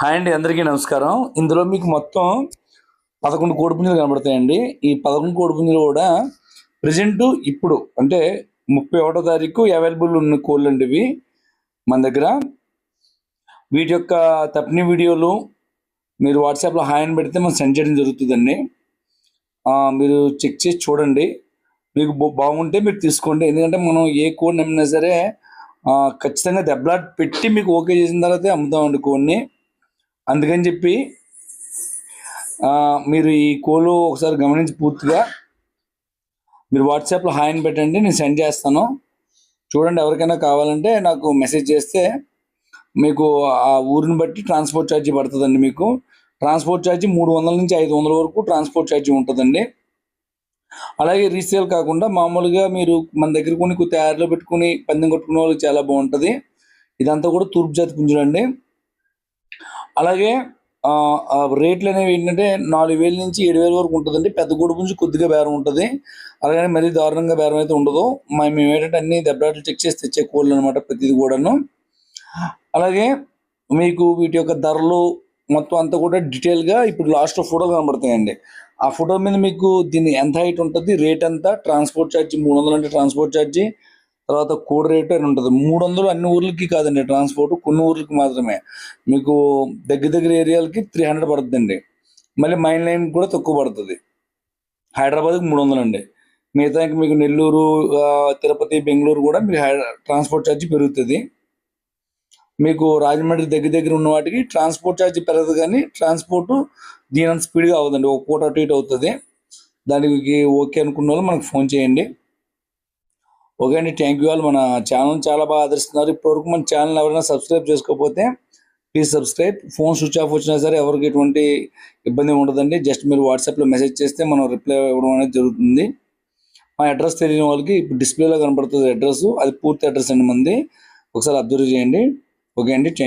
Hi అండి అందరికీ నమస్కారం. ఇందులో మీకు మొత్తం పదకొండు కోడిపుంజులు కనబడతాయండి. ఈ పదకొండు కోడిపుంజులు కూడా ప్రజెంట్ ఇప్పుడు అంటే ముప్పై ఒకటో తారీఖు అవైలబుల్ ఉన్న కోళ్ళు అండి ఇవి మన దగ్గర. వీటి యొక్క తప్పిన వీడియోలు మీరు వాట్సాప్లో హాయ్ అని పెడితే మనం సెండ్ చేయడం జరుగుతుందండి. మీరు చెక్ చేసి చూడండి. మీకు బాగుంటే మీరు తీసుకోండి. ఎందుకంటే మనం ఏ కోడ్ నమ్మినా సరే ఖచ్చితంగా దెబ్బలాట్ పెట్టి మీకు ఓకే చేసిన తర్వాతే అమ్ముతామండి కోడ్ని. అందుకని చెప్పి మీరు ఈ కోలు ఒకసారి గమనించి పూర్తిగా మీరు వాట్సాప్లో హాయ్ అని పెట్టండి నేను సెండ్ చేస్తాను. చూడండి ఎవరికైనా కావాలంటే నాకు మెసేజ్ చేస్తే మీకు ఆ ఊరిని బట్టి ట్రాన్స్పోర్ట్ ఛార్జీ పడుతుందండి మీకు. ట్రాన్స్పోర్ట్ ఛార్జీ మూడు వందల నుంచి ఐదు వందల వరకు ట్రాన్స్పోర్ట్ ఛార్జీ ఉంటుందండి. అలాగే రీసేల్ కాకుండా మామూలుగా మీరు మన దగ్గర కొన్ని తయారులో పెట్టుకుని పందెం కొట్టుకునే వాళ్ళకి చాలా బాగుంటుంది. ఇదంతా కూడా తూర్పు జాతి పుంజులండి. అలాగే రేట్లు అనేవి ఏంటంటే నాలుగు వేల నుంచి ఏడు వేల వరకు ఉంటుందండి. పెద్ద గూడు నుంచి కొద్దిగా బేరం ఉంటుంది. అలాగే మరీ దారుణంగా బేరం అయితే ఉండదు. మేము ఏంటంటే అన్ని దెబ్బలాట్లు చెక్ చేసి తెచ్చే కోళ్ళు అనమాట ప్రతిది కూడాను. అలాగే మీకు వీటి యొక్క ధరలు మొత్తం అంతా కూడా డీటెయిల్గా ఇప్పుడు లాస్ట్ ఫోటోలు కనబడతాయండి ఆ ఫోటో మీద మీకు దీన్ని ఎంత హైట్ ఉంటుంది? రేట్ ఎంత? ట్రాన్స్పోర్ట్ ఛార్జీ మూడు వందలు అంటే ట్రాన్స్పోర్ట్ ఛార్జీ తర్వాత కోడ్ రేటు అని ఉంటుంది. మూడు వందలు అన్ని ఊర్లకి కాదండి. ట్రాన్స్పోర్ట్ కొన్ని ఊర్లకి మాత్రమే. మీకు దగ్గర దగ్గర ఏరియాలకి త్రీ హండ్రెడ్ పడుతుందండి. మళ్ళీ మైన్ లైన్ కూడా తక్కువ పడుతుంది. హైదరాబాద్కి మూడు వందలు అండి మిగతా మీకు నెల్లూరు తిరుపతి బెంగళూరు కూడా మీకు హై ట్రాన్స్పోర్ట్ ఛార్జ్ పెరుగుతుంది. మీకు రాజమండ్రి దగ్గర దగ్గర ఉన్న వాటికి ట్రాన్స్పోర్ట్ ఛార్జ్ పెరగదు కానీ ట్రాన్స్పోర్ట్ దీని అంత స్పీడ్గా అవుతుంది ఒక పూట అటు ఇటు అవుతుంది. దానికి ఓకే అనుకున్న వాళ్ళు మనకు ఫోన్ చేయండి. ఓకే అండి థ్యాంక్ యూ ఆల్ మన ఛానల్ చాలా బాగా ఆదరిస్తున్నారు. ఇప్పటివరకు మన ఛానల్ ఎవరైనా సబ్స్క్రైబ్ చేసుకోకపోతే please subscribe phone switch off వచ్చినా సరే ఎవరికి ఎటువంటి ఇబ్బంది ఉండదండి. జస్ట్ మీరు వాట్సాప్లో మెసేజ్ చేస్తే మనం రిప్లై ఇవ్వడం అనేది జరుగుతుంది. మా అడ్రస్ తెలియని వాళ్ళకి ఇప్పుడు డిస్ప్లేలో కనబడుతుంది అడ్రస్ అది పూర్తి అడ్రస్ అండి మంది ఒకసారి అబ్జర్వ్ చేయండి. ఓకే అండి థ్యాంక్